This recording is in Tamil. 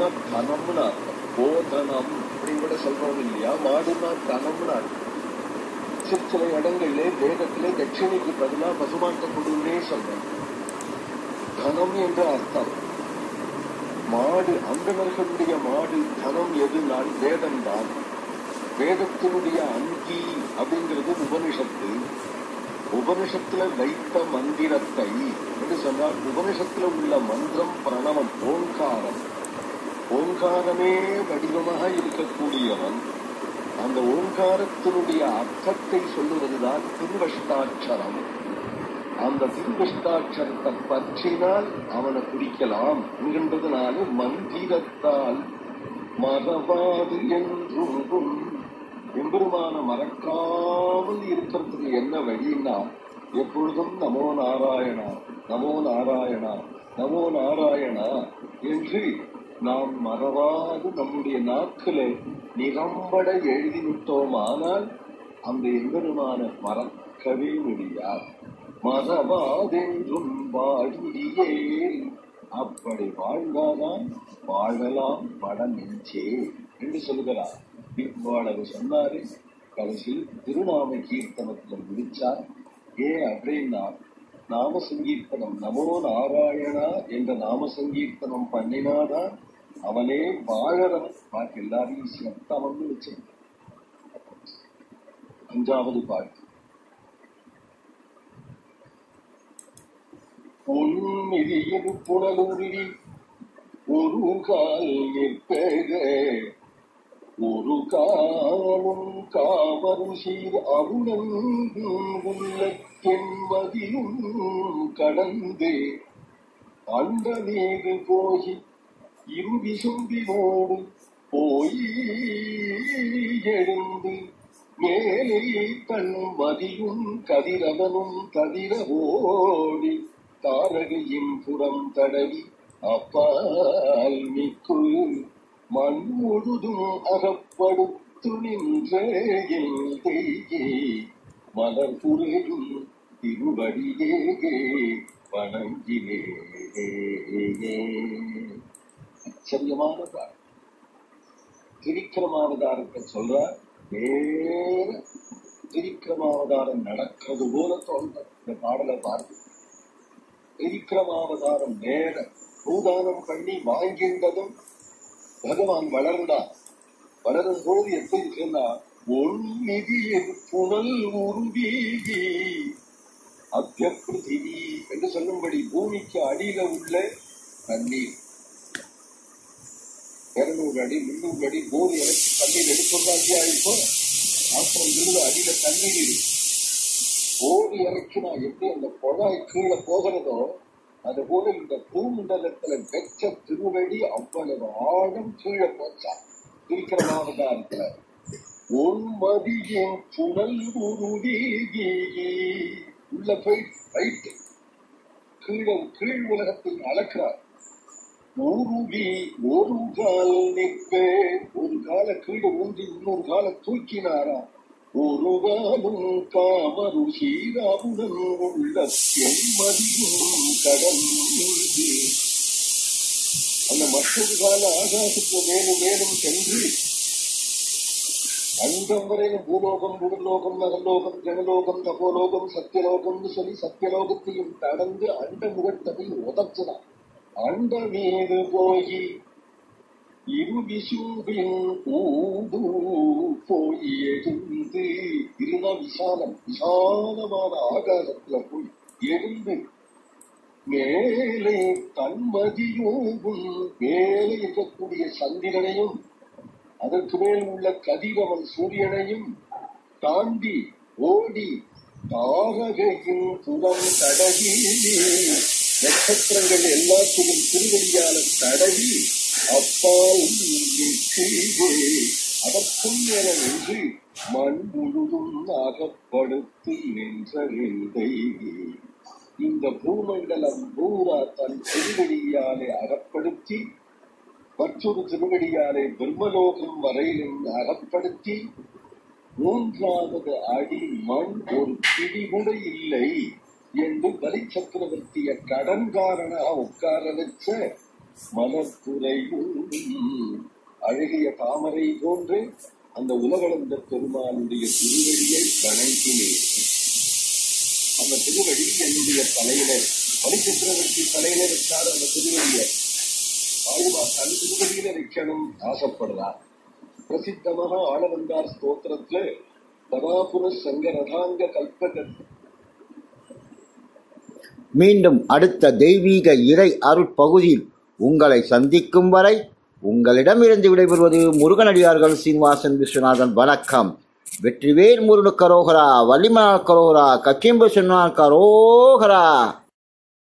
மாடுனா தனம்னு அர்த்தம் போதனம் அப்படி கூட சொல்றோம் இல்லையா? மாடுனா தனம்னு அர்த்தம் சில இடங்களிலே வேதத்திலே தட்சிணைக்கு பதிலாக பசுமாட்ட கொடுன்னே சொல்றேன் தனம் என்று அர்த்தம். மாடு அந்தணர்களுடைய மாடு தனம் எதுனால் வேதம் தான் வேதத்தினுடைய அங்கி அப்படிங்கிறது உபனிஷத்து. உபனிஷத்துல வைத்த மந்திரத்தை என்று சொன்னால் உபனிஷத்துல உள்ள மந்திரம் பிரணவம் ஓங்காரம். ஓங்காரமே வடிவமாக இருக்கக்கூடியவன் அந்த ஓங்காரத்தினுடைய அர்த்தத்தை சொல்லுவதுதான் திருவஷ்டாட்சரம். அந்த திருவஷ்டாட்சரத்தை பற்றினால் அவனை குறிக்கலாம் என்கின்றதுனால மந்திரத்தால் மறவாது என்றும் எம்பெருமான மறக்காமல் இருக்கிறதுக்கு என்ன வழின்னா எப்பொழுதும் நமோ நாராயணா நமோ நாராயணா நமோ நாராயணா என்று நாம் மறவாது நம்முடைய நாட்களை நிரம்பட எழுதிவிட்டோமானால் அந்த எம்பெருமான மறக்கவே முடியாது. மறவாதென்றும் வாழியே அப்படி வாழ்ந்தாதான் வாழலாம் பட நெஞ்சே என்று சொல்கிறார் இவ்வாளவு சொன்னாரு. கடைசியில் திருநாம கீர்த்தனத்தில் முடிச்சார் ஏன் அப்படின்னா நாம சங்கீர்த்தனம் நமோ நாராயணா என்ற நாம சங்கீர்த்தனம் பண்ணினாதான் அவனே வாழறவன். பாட்டு எல்லாரையும் சேர்த்து வந்து வச்சு அஞ்சாவது பாட்டு பொன்மிதியின் புனலுருவி ஒரு கால் நிற்பக ஒரு காலும் காவரும் சீர் அருணன் உள்ளத்தின் மதியும் கடந்து. அண்ட மீது போய் இருவி சும்பினோடு போய் எழுந்து மேலே தன் மதியும் கதிரவனும் தவிர ஓடி தாரகையின் புறம் தடவி அப்பால் மிக்கு மண் முழுதும் அகப்படுத்து நின்றே மலர் புரையும் திருவடியே வணங்கினேயே ஆச்சரியமான காரணம் திரிக்கிரமாவதாரத்தை சொல்ற நேர திரிக்கிரமாவதாரம் நடக்கிறது போல தோன்ற இந்த பாடலை பார்த்து. திரிக்கிரமாவதாரம் நேர பூதானம் பண்ணி வாங்கின்றதும் பகவான் வளர்ந்தார். வளரும் பொழுது எப்படி இருக்குன்னா ஒன்மிதி புனல் உருவீகி அத்தியப்பிருதிவி என்று சொல்லும்படி பூமிக்கு அடியில உள்ள தண்ணீர். இருநூறு அடி முன்னூறு அடி போர் இறக்கி தண்ணீர் எடுப்பதாகி ஆயிருக்கும் அப்புறம் இருந்து அடியில தண்ணீர் இருக்கு ஓடி இறக்கினா எப்படி அந்த குழாய் கீழே போகிறதோ அது போல இந்த பூமண்டலத்துல வெச்ச திருவடி அவ்வளவு ஆழம் கீழே போச்சான் திருக்கிறமாவதாரத்துல உன்மதியின் புனல் உருவி உள்ள போய் ரைட்டு கீழே கீழ் உலகத்தில் அளக்கிறார். உருவி ஒரு கால் நிற்பே. ஒரு கால கீழே ஊன்றி இன்னொரு கால தூக்கினாரா? ஒரு காலும் காமரு ஹீராவுடன் உள்ள எம்மதியும் கடந்து அந்த மற்றொரு கால ஆகாசத்து மேலும் மேலும் சென்று அண்டம் வரையும் பூலோகம் புகலோகம் நகலோகம் ஜனலோகம் தபோலோகம் சத்தியலோகம்னு சொல்லி சத்தியலோகத்தையும் கடந்து அண்ட முகட்டதை உதச்சினான் அண்ட மீது போய் இருவிசும்பின் ஊடு போய் எழுந்து இருனா விசாலம் விசாலமான ஆகாசத்துல போய் எழுந்து மேலே தன்மதியோகும் மேலே இருக்கக்கூடிய சந்திரனையும் அதற்கு மேல் உள்ள கதிரவன் சூரியனையும் தாண்டி ஓடி தாரகையின் புறம் தடவி நட்சத்திரங்கள் எல்லாத்திலும் திருவடியால தடவி அப்பால் கீழே அதற்கும் என நின்று மண் முழுதும் அகப்படுத்தி நின்றதை இந்த பூமண்டலம் பூரா தன் திருவடியாலே அகப்படுத்தி மற்றொரு திருவடியாலே பிரம்மலோகம் வரையிலும் அகப்படுத்தி மூன்றாவது அடி மண் ஒரு பிடி கூட இல்லை. என்று பலி சக்கரவர்த்திய கடன்காரனாக உட்கார வச்ச மலத்துறையும் அழகிய தாமரை போன்று அந்த உலகளந்த பெருமானுடைய திருவழியை வணங்கினேன் அந்த திருவடி என்னுடைய தலையில பலி சக்கரவர்த்தி தலையில வச்சார் அந்த திருவடியை. ஆழ்வா தன் திருவழியில வைக்கணும் ஆசைப்படுறார். பிரசித்தமாக ஆளவந்தார் ஸ்தோத்திரத்துல. ததாபுர சங்கரதாங்க கல்பக மீண்டும் அடுத்த தெய்வீக இறை அருட்பகுதியில் உங்களை சந்திக்கும் வரை உங்களிடமிருந்து விடைபெறுவது முருகனடியார்கள் சீனிவாசன் விஸ்வநாதன். வணக்கம். வெற்றிவேல் முருடு கரோகரா வள்ளிமனார் கரோகரா கச்சிம்பு சொன்னார் கரோகரா.